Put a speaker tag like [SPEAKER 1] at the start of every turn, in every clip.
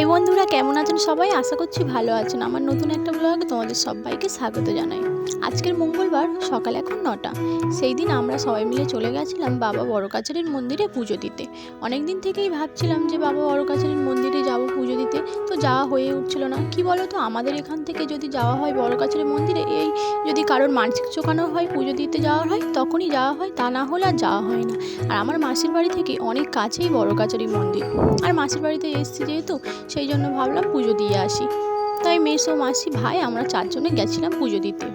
[SPEAKER 1] High বন্ধুরা, কেমন আছেন সবাই? আশা করছি ভালো আছেন। আমার নতুন একটা ব্লগে তোমাদের সবাইকে স্বাগত জানাই। আজকের মঙ্গলবার, সকাল এখন নটা। সেই দিন আমরা সবাই মিলে চলে গেছিলাম বাবা বড় কাছারির মন্দিরে পুজো দিতে। অনেক দিন থেকেই ভাবছিলাম যে বাবা বড় কাছারির মন্দিরে যাব পুজো দিতে। তো যাওয়া হয়ে উঠছিল না। কি বলো তো আমাদের এখান থেকে যদি যাওয়া হয় বড় কাছারির মন্দিরে, এই যদি কারোর মানসিক চোখানো হয় পুজো দিতে যাওয়া হয়, তখনই যাওয়া হয়। তা না হলে আর যাওয়া হয় না। আর আমার মাসির বাড়ি থেকে অনেক কাছেই বড় কাছারি মন্দির। আর মাসির বাড়িতে এসেছি যেহেতু সেই জন্য ভাবলাম পুজো দিয়ে আসি। তাই মেসো মাসি ভাই, আমরা চারজনে গেছিলাম পুজো দিতে।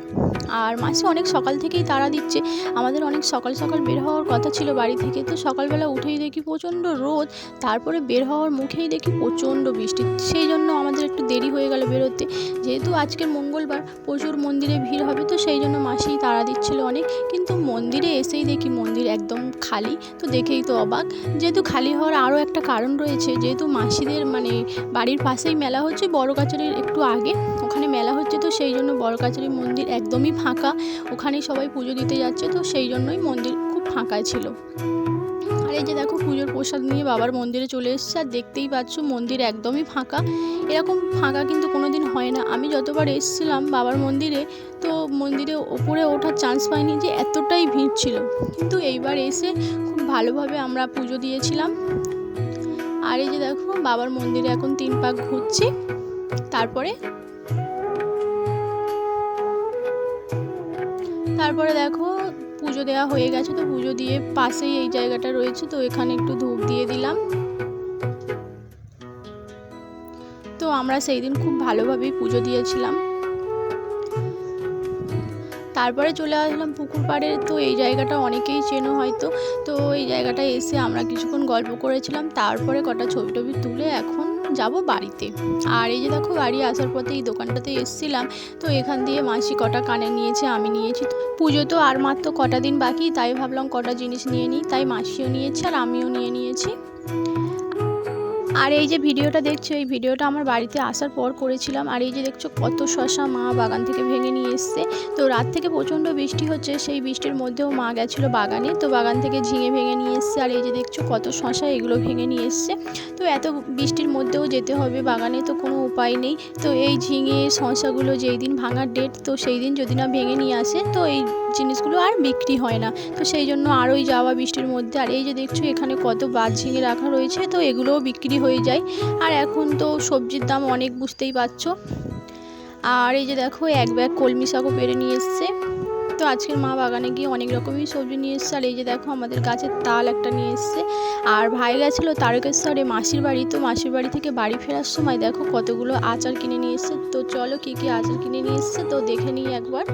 [SPEAKER 1] আর মাসি অনেক সকাল থেকেই তাড়া দিচ্ছে। আমাদের অনেক সকাল সকাল বের হওয়ার কথা ছিল বাড়ি থেকে। তো সকালবেলা উঠেই দেখি প্রচণ্ড রোদ, তারপরে বের হওয়ার মুখেই দেখি প্রচণ্ড বৃষ্টি। সেই জন্য আমাদের একটু দেরি হয়ে গেল বেরোতে। যেহেতু আজকের মঙ্গলবার প্রচুর মন্দিরে ভিড় হবে, তো সেই জন্য মাসি তাড়া দিচ্ছিল অনেক। কিন্তু মন্দিরে এসেই দেখি মন্দির একদম খালি। তো দেখেই তো অবাক। যেহেতু খালি হওয়ার আরও একটা কারণ রয়েছে, যেহেতু মাসিদের মানে বাড়ির পাশেই মেলা হচ্ছে, বড় কাছারির একটু আগে। ওখানে মেলা হচ্ছে তো সেই জন্য বড় কাছারি মন্দির একদমই ফাঁকা। ওখানেই সবাই পুজো দিতে যাচ্ছে তো সেই জন্যই মন্দির খুব ফাঁকা ছিল। আর এই যে দেখো পুজোর প্রসাদ নিয়ে বাবার মন্দিরে চলে এসেছে আর দেখতেই পাচ্ছ মন্দির একদমই ফাঁকা। এরকম ফাঁকা কিন্তু কোনো দিন হয় না। আমি যতবার এসেছিলাম বাবার মন্দিরে তো মন্দিরে ওপরে ওঠার চান্স পাইনি যে এতটাই ভিড় ছিল। কিন্তু এইবার এসে খুব ভালোভাবে আমরা পুজো দিয়েছিলাম। আর এই যে দেখো বাবার মন্দিরে এখন তিন পাক ঘুরছি। তারপরে? তারপরে দেখো, পুজো দেওয়া হয়ে গেছে তো, পুজো দিয়ে পাশেই এই জায়গাটা রয়েছে তো, এখানে একটু ধূপ দিয়ে দিলাম। তো আমরা সেই দিন খুব ভালোভাবেই পুজো দিয়েছিলাম। তারপরে চলে আসলাম পুকুর পাড়ে তো, এই জায়গাটা অনেকেই চেনো হয়তো। তো এই জায়গাটায় এসে আমরা কিছুক্ষণ গল্প করেছিলাম, তারপরে কটা ছবি টবি তুলে এখন যাব বাড়িতে। আর এই যে দেখো গাড়ি আসার পথে এই দোকানটাতে এসেছিলাম, তো এখান দিয়ে মাসি কটা কানে নিয়েছে, আমি নিয়েছি। পুজো তো আর মাত্র কটা দিন বাকি, তাই ভাবলাম কটা জিনিস নিয়ে নিই, তাই মাসিও নিয়েছে আর আমিও নিয়ে নিয়েছি। আর এই যে ভিডিওটা দেখছ, এই ভিডিওটা আমার বাড়িতে আসার পর করেছিলাম। আর এই যে দেখছ কত শশা মা বাগান থেকে ভেঙে নিয়ে এসছে। তো রাত থেকে প্রচণ্ড বৃষ্টি হচ্ছে, সেই বৃষ্টির মধ্যেও মা গেছিল বাগানে। তো বাগান থেকে ঝিঙে ভেঙে নিয়ে এসছে। আর এই যে দেখছ কত শশা, এগুলো ভেঙে নিয়ে এসছে। তো এত বৃষ্টির মধ্যেও যেতে হবে, বাগানে তো কোনো উপায় নেই। তো এই ঝিঙে, শশাগুলো যেই দিন ভাঙার ডেট তো সেই দিন যদি না ভেঙে নিয়ে আসে, তো এই জিনিসগুলো আর বিক্রি হয় না। তো সেই জন্য আরোই যাওয়া বৃষ্টির মধ্যে। আর এই যে দেখছ, এখানে কত বাদ ঝিঙে রাখা রয়েছে, তো এগুলোও বিক্রি হয়ে যায়। আর এখন তো সবজির দাম অনেক বুঝতেই পারছ। আর এই যে দেখো, এক ব্যাগ কলমি শাকও পেরে নিয়ে এসছে। তো আজকের মা বাগানে গিয়ে অনেক রকমই সবজি নিয়ে এসছে। আর এই যে দেখো, আমাদের গাছের তাল একটা নিয়ে এসছে। আর ভাই গেছিল তারকেশ্বরে মাসির বাড়ি। তো মাসির বাড়ি থেকে বাড়ি ফেরার সময় দেখো কতগুলো আচার কিনে নিয়ে এসছে। তো চলো কী কী আচার কিনে নিয়ে এসছে, তো দেখে নিই একবার।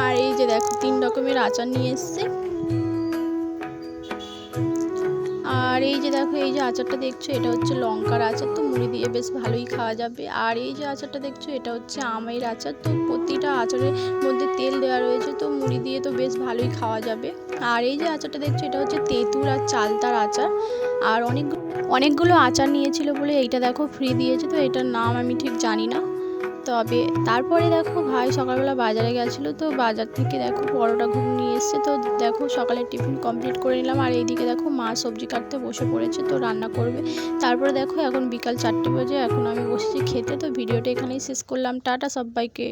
[SPEAKER 1] আর এই যে দেখো, তিন রকমের আচার নিয়ে এসছে। আর এই যে দেখো, এই যে আচারটা দেখছ, এটা হচ্ছে লঙ্কার আচার। তো মুড়ি দিয়ে বেশ ভালোই খাওয়া যাবে। আর এই যে আচারটা দেখছ, এটা হচ্ছে আমের আচার। তো প্রতিটা আচারের মধ্যে তেল দেওয়া রয়েছে, তো মুড়ি দিয়ে তো বেশ ভালোই খাওয়া যাবে। আর এই যে আচারটা দেখছ, এটা হচ্ছে তেঁতুল আর চালতার আচার। আর অনেক, অনেকগুলো আচার নিয়েছিল বলে এইটা দেখো ফ্রি দিয়েছে। তো এটার নাম আমি ঠিক জানি না। তবে তারপরে দেখো ভাই সকালবেলা বাজারে গেছিল তো বাজার থেকে দেখো বড়োটা ঘুম নিয়ে এসছে তো দেখো সকালে টিফিন কমপ্লিট করে নিলাম। আর এইদিকে দেখো মা সবজি কাটতে বসে পড়েছে তো রান্না করবে। তারপরে দেখো এখন বিকাল চারটে বাজে, এখন আমি বসেছি খেতে। তো ভিডিওটা এখানেই শেষ করলাম। টাটা সবাইকে।